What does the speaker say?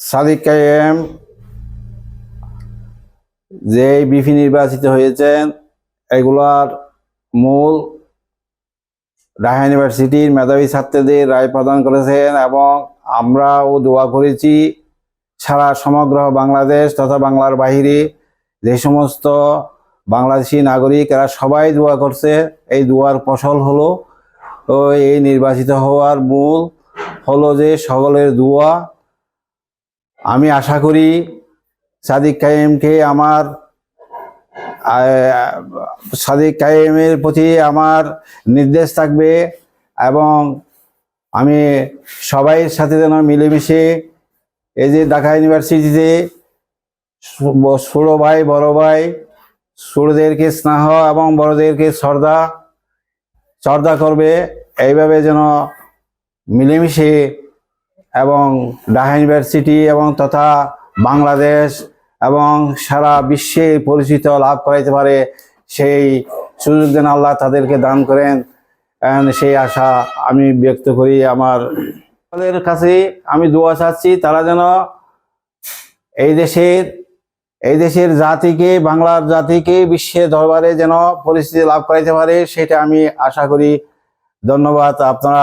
সাদিক কায়েম যে বিপি নির্বাচিত হয়েছেন, এগুলার মূল ঢাকা ইউনিভার্সিটির মেধাবী ছাত্রদের রায় প্রদান করেছেন এবং আমরাও দোয়া করেছি সারা সমগ্র বাংলাদেশ তথা বাংলার বাহিরে যে সমস্ত বাংলাদেশি নাগরিক, এরা সবাই দোয়া করছে। এই দোয়ার ফসল হলো ও এই নির্বাচিত হওয়ার মূল হলো যে সকলের দোয়া আমি আশা করি সাদিক কায়েমকে আমার সাদিক কায়েমের প্রতি আমার নির্দেশ থাকবে এবং আমি সবাই সাথে যেন মিলেমিশে এই যে ঢাকা ইউনিভার্সিটিতে ছোট ভাই, বড় ভাই ছোটদেরকে স্নেহ এবং বড়দেরকে শ্রদ্ধা শ্রদ্ধা করবে। এইভাবে যেন মিলেমিশে এবং ঢাকা ইউনিভার্সিটি এবং তথা বাংলাদেশ এবং সারা বিশ্বে পরিচিত লাভ করাইতে পারে, সেই সুযোগ যেন আল্লাহ তাদেরকে দান করেন। সেই আশা আমি ব্যক্ত করি আমার তাদের কাছে আমি দোয়া চাচ্ছি, তারা যেন এই দেশের এই দেশের জাতিকে, বাংলার জাতিকে বিশ্বের দরবারে যেন পরিস্থিতি লাভ করাইতে পারে, সেটা আমি আশা করি। ধন্যবাদ আপনারা।